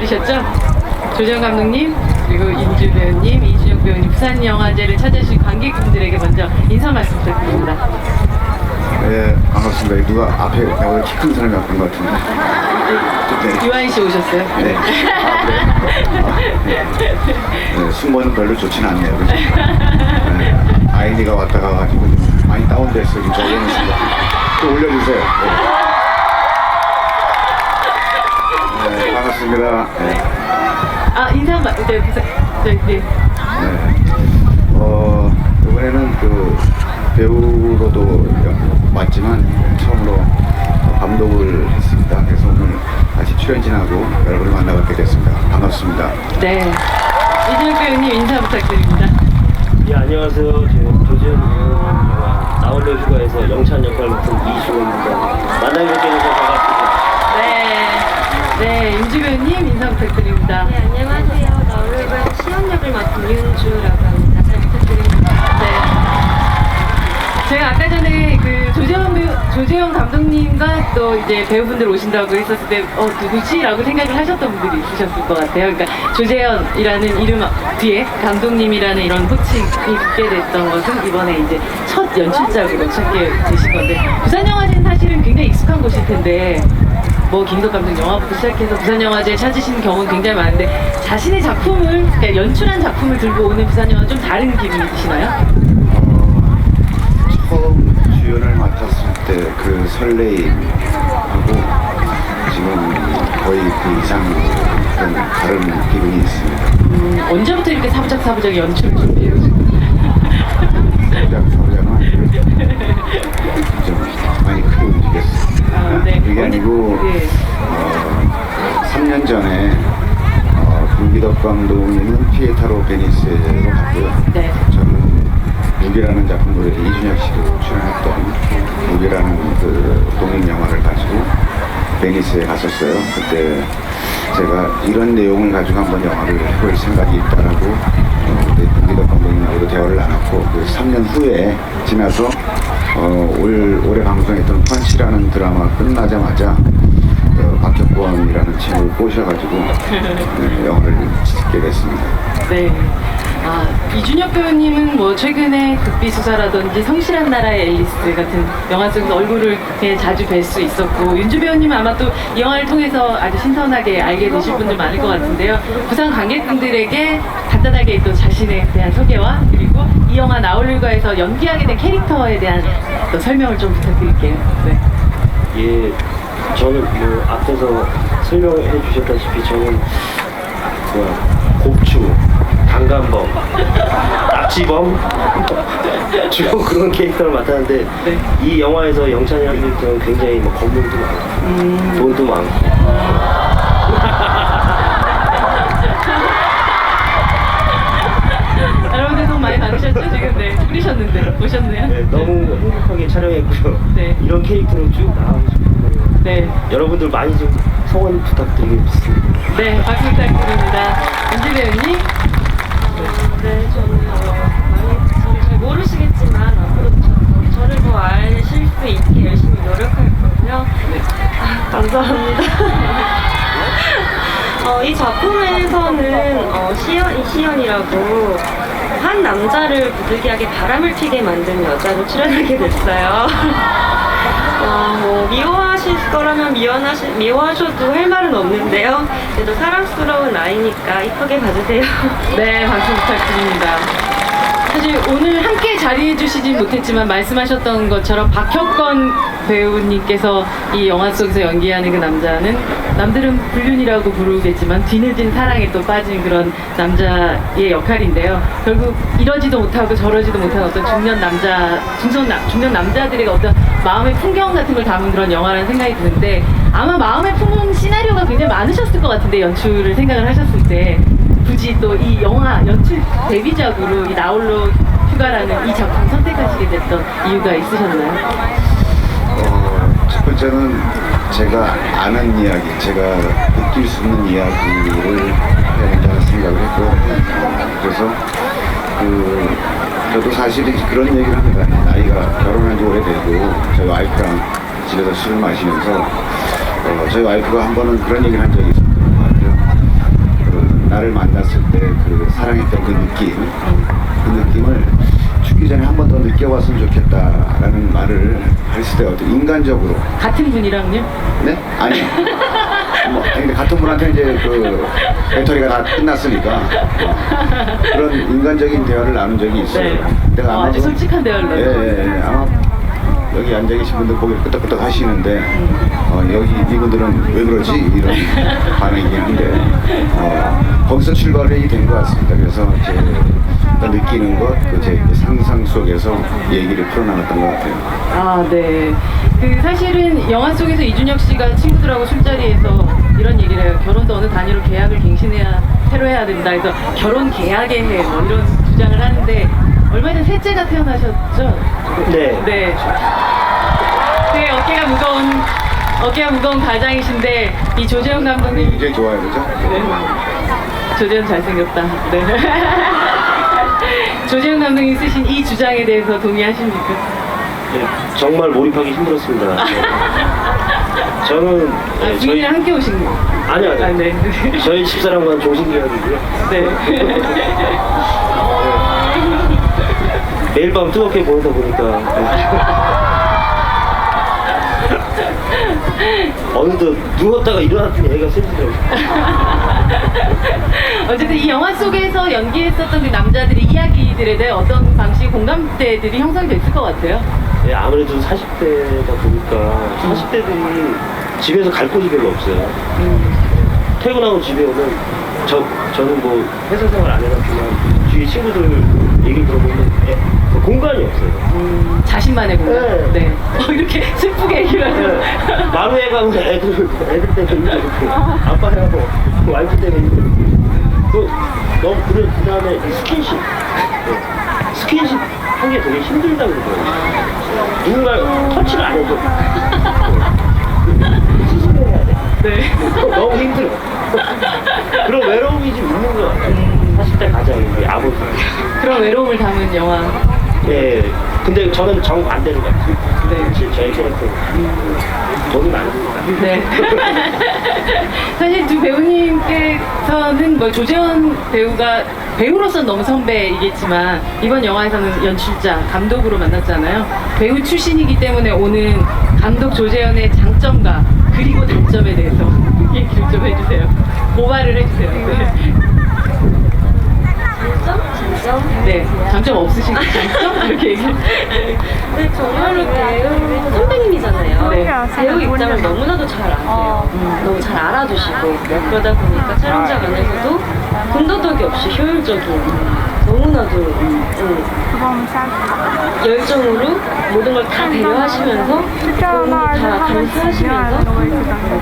기다리셨죠? 조정 감독님 그리고 인주 배우님, 이준혁 배우님 부산 영화제를 찾아주신 관객분들에게 먼저 인사 말씀 부탁드립니다. 네, 반갑습니다. 누가 앞에 오늘 키큰 사람이 왔던 것 같은데. 네. 유한 씨 오셨어요? 네. 아, 그래요? 아, 네. 네, 순번은 별로 좋진 않네요. 그죠? 네. 아이디가 왔다 가가지고 좀 많이 다운됐어요. 지금 저기는 순간. 또 올려주세요. 네. 반갑습니다. 네. 아 인사 말 네, 부산 네, 네. 네. 어, 이번에는 그 배우로도 왔지만 처음으로 감독을 했습니다. 그래서 오늘 다시 출연진하고 여러분을 만나뵙게 됐습니다. 반갑습니다. 네. 이준혁 배우님 인사 부탁드립니다. 예, 안녕하세요. 저 조지현 배우 영화 나홀로 휴가에서 영찬 역할 맡은 이주호입니다. 만나게 돼서 반갑습니다. 네. 네, 임주 배우님 인사 부탁드립니다. 네, 안녕하세요. 나올로그의 시연역을 맡은 윤주라고 합니다. 잘 부탁드립니다. 네. 제가 아까 전에 그 조재현 배우, 조재현 감독님과 또 이제 배우분들 오신다고 했었을 때, 어, 누구지? 라고 생각을 하셨던 분들이 있으셨을 것 같아요. 그러니까 조재현이라는 이름 뒤에 감독님이라는 이런 호칭이 붙게 됐던 것은 이번에 이제 첫 연출작으로 찾게 되신 건데, 부산영화제는 사실은 굉장히 익숙한 곳일 텐데, 뭐 김희석 감독 영화부터 시작해서 부산영화제 찾으시는 경우는 굉장히 많은데 자신의 작품을 그러니까 연출한 작품을 들고 오는 부산영화 좀 다른 기분이 드시나요? 어, 처음 주연을 맡았을 때 그 설레임하고 지금 거의 그 이상 좀 다른 기분이 있습니다. 음, 언제부터 이렇게 사부작사부작 연출을 준비해요? 소작 소작은 아니고 좀 많이 크게 움직였어요. 아, 네. 그게 아니고 네. 어, 3년 전에 어, 김기덕 감독님은 피에타로 베니스로 갔고요. 네. 저는 무기라는 작품으로 이준혁 씨도 출연했던 무기라는 그 독립 영화를 가지고 베니스에 갔었어요. 그때 제가 이런 내용을 가지고 한번 영화를 해볼 생각이 있다라고 어, 김기덕 감독님하고도 대화를 나눴고 그 3년 후에 지나서 어, 올 올해 방송했던 펀치라는 드라마 끝나자마자 어, 박혁권이라는 친구를 꼬셔가지고 네, 영화를 찍게 됐습니다. 네. 아, 이준혁 배우님은 뭐 최근에 극비수사라든지 성실한 나라의 앨리스 같은 영화 속에서 얼굴을 굉장히 자주 뵐 수 있었고 윤주 배우님은 아마 또 이 영화를 통해서 아주 신선하게 알게 되실 분들 많을 것 같은데요. 부산 관객분들에게 간단하게 또 자신에 대한 소개와 그리고 이 영화 나올릴과에서 연기하게 된 캐릭터에 대한 또 설명을 좀 부탁드릴게요. 네. 예, 저는 뭐 앞에서 설명해 주셨다시피 저는 뭐야 곱추, 강간범, 납치범 주로 그런 캐릭터를 맡았는데 네. 이 영화에서 영찬이라는 캐릭터는 굉장히 뭐 건물도 많고 돈도 많고 여러분들 돈 많이 받으셨죠? 지금 네. 뿌리셨는데 보셨네요. 네, 너무 행복하게 촬영했고요. 네. 이런 캐릭터로 쭉 나가고 싶고요. 네. 여러분들 많이 좀 성원 부탁드리겠습니다. 네, 박수 부탁드립니다. 윤지 배우님. 네, 저는 어, 많이 잘 모르시겠지만 앞으로 저, 저를 더 아실 수 있게 열심히 노력할 거고요. 아, 감사합니다. 어, 이 작품에서는 어, 시연, 이시연이라고 한 남자를 부득이하게 바람을 피게 만든 여자로 출연하게 됐어요. 어, 뭐 미워하실 거라면 미워하시, 미워하셔도 할 말은 없는데요. 그래도 사랑스러운 아이니까 이쁘게 봐주세요. 네, 박수 부탁드립니다. 사실 오늘 함께 자리해 주시진 못했지만 말씀하셨던 것처럼 박혁건 배우님께서 이 영화 속에서 연기하는 그 남자는 남들은 불륜이라고 부르겠지만 뒤늦은 사랑에 또 빠진 그런 남자의 역할인데요. 결국 이러지도 못하고 저러지도 못한 어떤 중년 남자, 중년, 남, 중년 남자들의 어떤 마음의 풍경 같은 걸 담은 그런 영화라는 생각이 드는데 아마 마음에 품은 시나리오가 굉장히 많으셨을 것 같은데 연출을 생각을 하셨을 때 굳이 또 이 영화 연출 데뷔작으로 이 나홀로 휴가라는 이 작품 선택하시게 됐던 이유가 있으셨나요? 어, 첫 번째는 제가 아는 이야기, 제가 느낄 수 있는 이야기를 해야 된다는 생각을 했고, 그래서 그, 저도 사실은 그런 얘기를 합니다. 나이가 결혼한 지 오래되고, 저희 와이프랑 집에서 술을 마시면서, 어, 저희 와이프가 한 번은 그런 얘기를 한 적이 있었던 것 같아요. 나를 만났을 때 그 사랑했던 그 느낌, 그 느낌을 죽기 전에 한 번 더 느껴봤으면 좋겠다라는 말을 했을 때 어떤 인간적으로 같은 분이랑요? 네? 아니요. 뭐, 근데 같은 분한테 이제 그 배터리가 다 끝났으니까 어, 그런 인간적인 대화를 나눈 적이 있어요. 네. 내가 어, 아주 아마도- 솔직한 대화를 예, 나누고. 예, 예. 아마 여기 앉아 계신 분들 고개 끄덕끄덕 하시는데 어, 여기 이분들은 왜 그러지 이런 반응이긴 한데 어, 거기서 출발이 된 것 같습니다. 그래서 제 어떤 느끼는 것, 그제 상상 속에서 얘기를 풀어나갔던 것 같아요. 아, 네. 그 사실은 영화 속에서 이준혁 씨가 친구들하고 술자리에서 이런 얘기를 해요. 결혼도 어느 단위로 계약을 갱신해야 새로 해야 된다. 그래서 결혼 계약에 해. 뭐 이런 주장을 하는데 얼마 전 셋째가 태어나셨죠? 네. 네. 되게 어깨가 무거운 어깨가 무거운 가장이신데 이 조재현 감독님 이제 좋아요, 그죠? 네. 조재현 잘생겼다. 네. 조재현 감독님 쓰신 이 주장에 대해서 동의하십니까? 네, 정말 몰입하기 힘들었습니다. 네. 저는 아, 네, 저희 부인이랑 함께 오신 거. 아니요, 아니요. 아, 네. 저희 집사람과는 종신계약이고요. 네. 매일 밤 뜨겁게 보내다 보니까 네. 어느덧 누웠다가 일어났더니 애가 셋이더라고요. 어쨌든 이 영화 속에서 연기했었던 그 남자들의 이야기들에 대해 어떤 방식 공감대들이 형성이 됐을 것 같아요. 네, 아무래도 40대다 보니까 40대들이 집에서 갈 곳이 별로 없어요. 퇴근하고 집에 오면 저, 저는 뭐 회사 생활 안 해봤지만 주위 친구들 얘기 들어보면 예, 공간이 없어요. 음, 자신만의 공간. 네. 네. 어, 이렇게 슬프게 얘기를 하죠. 마루에 가면 애들, 애들 때문에 이렇게 아빠하고 와이프 때문에 이렇게 그, 너무 그래, 그 다음에 이 스킨십. 네. 스킨십 하기 되게 힘들다고 그러더라고요. 누군가 터치를 안 해줘. 스스로 해야 돼. 네. 너무 힘들어. 그런 외로움이 좀 있는 것 같아요. 40대 가장인데 아버지. 그런 외로움을 담은 영화. 예. 근데 저는 정반대로 같아요. 네. 제- 저의 캐릭터. 돈이 많으니까. 네. 사실 두 배우님께서는 뭐 조재현 배우가 배우로서는 너무 선배이겠지만 이번 영화에서는 연출자, 감독으로 만났잖아요. 배우 출신이기 때문에 오는 감독 조재현의 장점과 그리고 단점에 대해서 얘기를 좀 해주세요. 모발을 해주세요. 네. 장점? 장점? 네. 장점 없으신 거 장점? 이렇게 얘기를. 근데 정말로 배우 선배님이잖아요. 네. 배우 입장을 너무나도 잘 아세요. 음, 너무 잘 알아주시고 그러다 보니까 촬영장 안에서도 군더더기 없이 효율적인 너무나도 음, 열정으로 모든 걸 다 배려하시면서 너무 다 감수하시면서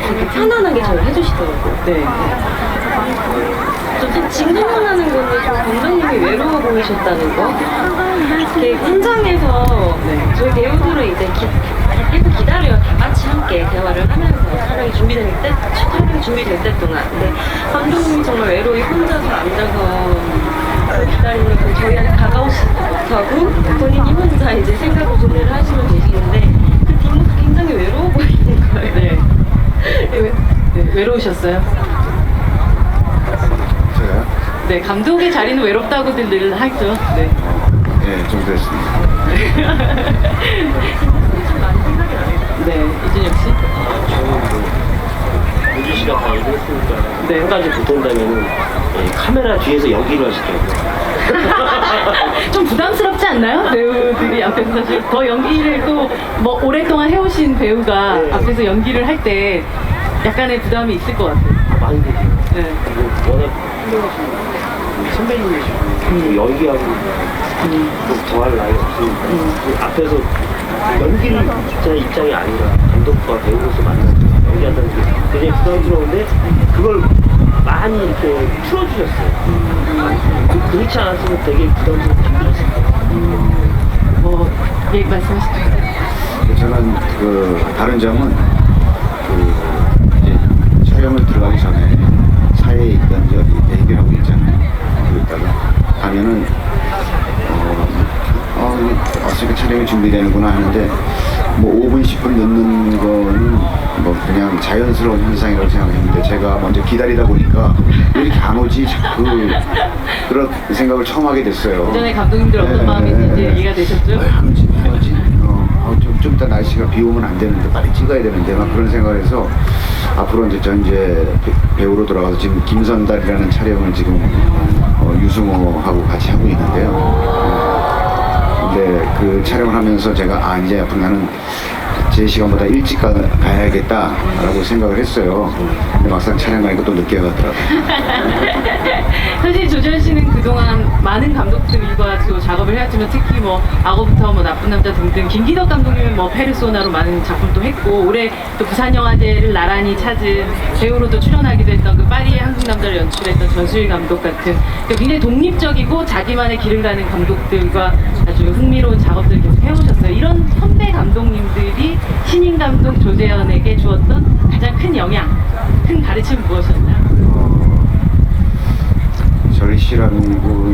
되게 편안하게 잘 해주시더라고요. 네. 좀 지금 생각나는 건데 좀 외로워 보이셨다는 거. 이렇게 현장에서 네. 저희 배우들은 이제 기, 밖에서 기다려요. 다 같이 함께 대화를 하면서 촬영이 준비될 때, 촬영이 준비될 때 동안. 근데 감독님이 정말 외로이 혼자서 앉아서 기다리면서 저희한테 다가오시지 못하고 본인이 혼자 이제 생각 고민을 하시면 계시는데 그 뒷모습 굉장히 외로워 보이는 거예요. 네. 외로우셨어요? 네. 감독의 자리는 외롭다고들 늘 하죠. 네. 예, 좀 그랬습니다. 네. 이준혁 씨. 저는 뭐, 우주 씨가 다 얘기했으니까. 네. 한 가지 붙은다면은, 예, 카메라 뒤에서 연기를 하시더라고요. 좀 부담스럽지 않나요? 배우들이 앞에서 사실 더 연기를 또 뭐 오랫동안 해오신 배우가 네. 앞에서 연기를 할 때 약간의 부담이 있을 것 같아요. 많이 되죠. 네. 그리고 워낙 훌륭하신 선배님이시고, 또 연기하고, 또 더할 나이 없으니까. 그 앞에서 연기를 제 입장이 아니라 감독과 배우로서 만나서 연기한다는 게 굉장히 부담스러운데, 그걸 많이 이렇게 풀어주셨어요. 그- 그렇지 않았으면 되게 부담스럽고 힘들었을 거예요. 뭐, 예, 말씀하시죠. 저는 그 다른 점은 그 이제 촬영을 들어가기 전에 차에 있던 저기 대기하고 있잖아요. 거기다가 가면은 어, 어 이게 어떻게 촬영이 준비되는구나 하는데 뭐 5분, 10분 늦는 거는 뭐 그냥 자연스러운 현상이라고 생각했는데 제가 먼저 기다리다 보니까 왜 이렇게 안 오지? 자꾸 그런 생각을 처음 하게 됐어요. 전에 감독님들 어떤 네, 마음인지 네, 이해가 되셨죠? 왜 하는지 뭐지? 어, 어, 좀, 좀 이따 날씨가 비 오면 안 되는데 빨리 찍어야 되는데 막 그런 생각을 해서 앞으로 이제 전 이제 배- 배우로 돌아가서 지금 김선달이라는 촬영을 지금 어, 유승호하고 같이 하고 있는데요. 어, 근데 그 촬영을 하면서 제가 아 이제 앞으로 나는 제 시간보다 일찍 가, 가야겠다라고 생각을 했어요. 근데 막상 촬영하니까 또 늦게 가더라고요. 사실 조재현 씨는 그동안 많은 감독들과 또 작업을 해왔지만 특히 뭐 악어부터 뭐 나쁜 남자 등등 김기덕 감독님은 뭐 페르소나로 많은 작품도 했고 올해 또 부산 영화제를 나란히 찾은 배우로도 출연하기도 했던 그 파리의 한국 남자를 연출했던 전수일 감독 같은 그러니까 굉장히 독립적이고 자기만의 길을 가는 감독들과 아주 흥미로운 작업들을 계속 해오셨어요. 이런 선배 감독님들이 신인 감독 조재현에게 주었던 가장 큰 영향, 큰 가르침은 무엇이었나요? 절실하고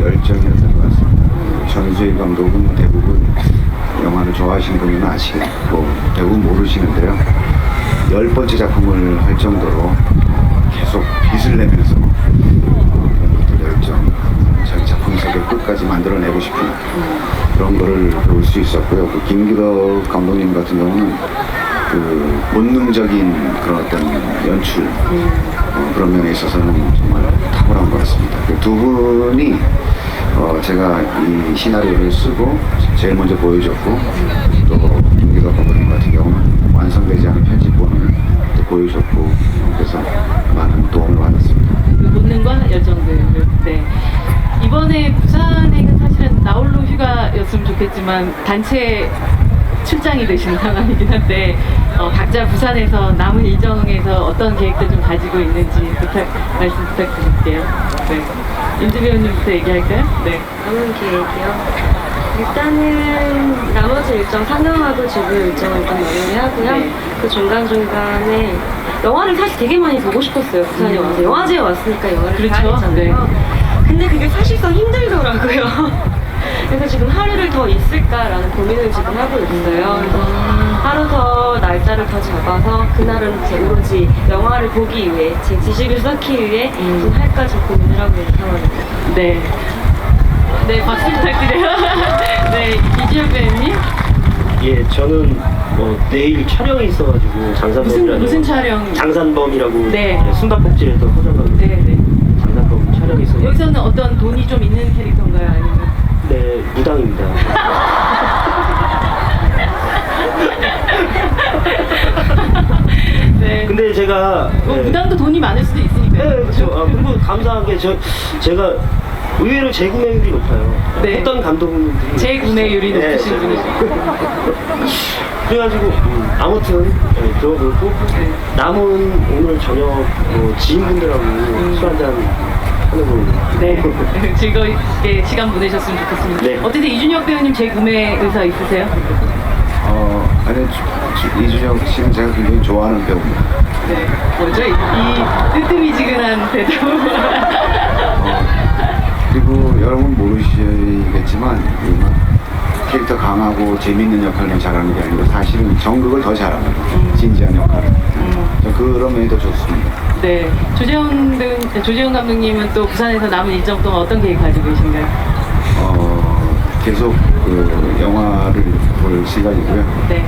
열정이었던 것 같습니다. 전수일 감독은 대부분 영화를 좋아하시는 분은 아시겠고 대부분 모르시는데요. 열 번째 작품을 할 정도로 계속 빚을 내면서 그런 것들 열정, 자기 작품 세계 끝까지 만들어내고 싶은 그런 거를 볼 수 있었고요. 그 김기덕 감독님 같은 경우는 그 본능적인 그런 어떤 연출 어, 그런 면에 있어서는 정말 탁월한 것 같습니다. 그 두 분이 어, 제가 이 시나리오를 쓰고 제일 먼저 보여줬고 또 김기덕 감독님 같은 경우는 완성되지 않은 편집본을 또 보여줬고 그래서 많은 도움을 받았습니다. 그 본능과 열정들을 네. 이번에 부산행은 사실은 나홀로 휴가였으면 좋겠지만 단체 출장이 되신 상황이긴 한데 어, 각자 부산에서 남은 일정에서 어떤 계획들 좀 가지고 있는지 부탁 말씀 부탁드릴게요. 네. 윤주 배우님부터 얘기할까요? 네. 남은 계획이요. 일단은 나머지 일정 상영하고 지부 일정을 일단 마무리하고요. 네. 그 중간중간에 영화를 사실 되게 많이 보고 싶었어요. 부산에 음. 와서. 영화제에 왔으니까 영화를 그렇죠. 봐야 되잖아요. 근데 그게 사실상. 그래서 더 있을까라는 고민을 지금 하고 있어요. 그래서 하루 더 날짜를 더 잡아서 그날은 제 오로지 영화를 보기 위해 제 지식을 쌓기 위해 음. 좀 할까 좀 고민을 하고 있는 상황입니다. 네. 네, 박수 부탁드려요. 네, 이지혁 배우님. 예, 저는 뭐 내일 촬영이 있어가지고 무슨, 장산범이라는 무슨 촬영? 장산범이라고 네. 숨바꼭질했던 허정감 네, 네. 장산범 촬영이 있어요. 여기서는 어떤 돈이 좀 있는 캐릭터인가요? 아니면? 네, 무당입니다. 네. 근데 제가 뭐 네. 무당도 돈이 많을 수도 있으니까요. 네, 그렇죠. 아, 그리고 감사한 게 저, 제가 의외로 재구매율이 높아요. 네. 어떤 감독님들이 재구매율이 네, 높으신 네. 분이죠. 그래가지고 음, 아무튼 네, 네. 남은 오늘 저녁 뭐 지인분들하고 술 한잔 하는 거. 네. 즐겁게 시간 보내셨으면 좋겠습니다. 네. 어떻게 이준혁 배우님 재구매 의사 있으세요? 어, 아니, 이준혁 씨는 제가 굉장히 좋아하는 배우입니다. 네. 뭐죠? 이, 이 뜨뜻미지근한 대답. 어, 그리고 여러분 모르시겠지만 캐릭터 강하고 재밌는 역할만 잘하는 게 아니고 사실은 정극을 더 잘합니다. 진지한 역할을. 저 그런 면이 더 좋습니다. 네. 조재훈 조재훈 감독님은 또 부산에서 남은 일정 동안 어떤 계획 가지고 계신가요? 어, 계속 그 영화를 볼 생각이고요. 네.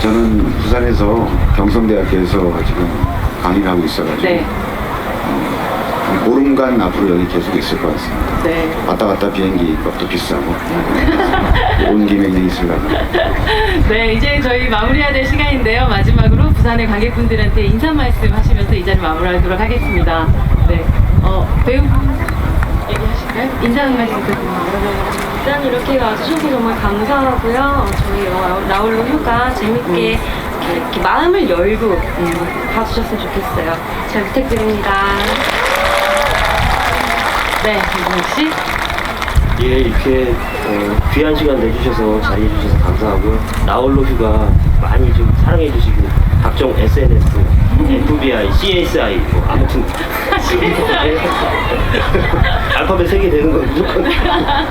저는 부산에서 경성대학교에서 지금 강의를 하고 있어가지고 네. 보름간 앞으로 여기 계속 있을 것 같습니다. 네. 왔다 갔다 비행기 값도 비싸고 온 김에 그냥 있으려고. 네, 이제 저희 마무리해야 될 시간인데요. 마지막으로 부산의 관객분들한테 인사 말씀 하시면서 이 자리 마무리하도록 하겠습니다. 네. 어, 배우 얘기하실까요? 인사 말씀 부탁드립니다. 일단 이렇게 와주셔서 정말 감사하고요. 어, 저희 영화 나홀로 휴가 재밌게 이렇게, 이렇게 마음을 열고 음, 봐주셨으면 좋겠어요. 잘 부탁드립니다. 네, 이준혁 씨. 예, 이렇게 어, 귀한 시간 내주셔서 자리해 주셔서 감사하고요. 나홀로 휴가 많이 좀 사랑해 주시고 각종 SNS FBI, CSI, 뭐 아무튼 알파벳 세개 되는 건 무조건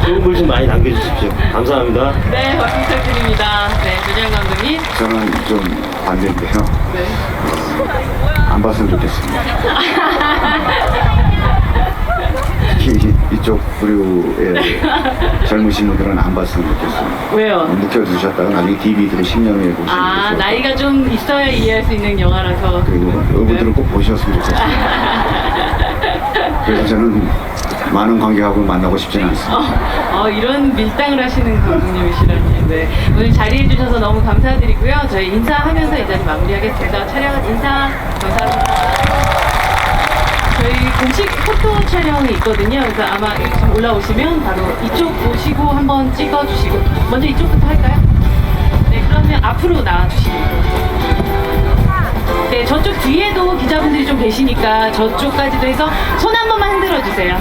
좋은 글 좀 많이 남겨주십시오. 감사합니다. 네, 박수 부탁드립니다. 네, 조재현 감독님. 저는 좀 반대인데요. 네. 안 봤으면 좋겠습니다. 특히 이쪽 부류의 젊으신 분들은 안 봤으면 좋겠습니다. 왜요? 묵혀두셨다가 나중에 DVD로 10년 후에 보시는 아, 거죠. 나이가 좀 있어야 이해할 수 있는 영화라서. 그리고 여러분들은 꼭 보셨으면 좋겠습니다. 그래서 저는 많은 관객하고 만나고 싶지는 않습니다. 어, 이런 밀당을 하시는 감독님이시라니. 네. 오늘 자리해 주셔서 너무 감사드리고요. 저희 인사하면서 이 자리 마무리하겠습니다. 촬영은 인사 감사합니다. 저희 공식 포토 촬영이 있거든요. 그래서 아마 지금 올라오시면 바로 이쪽 보시고 한번 찍어주시고. 먼저 이쪽부터 할까요? 네, 그러면 앞으로 나와주시면 네, 저쪽 뒤에도 기자분들이 좀 계시니까 저쪽까지도 해서 손 한 번만 흔들어 주세요.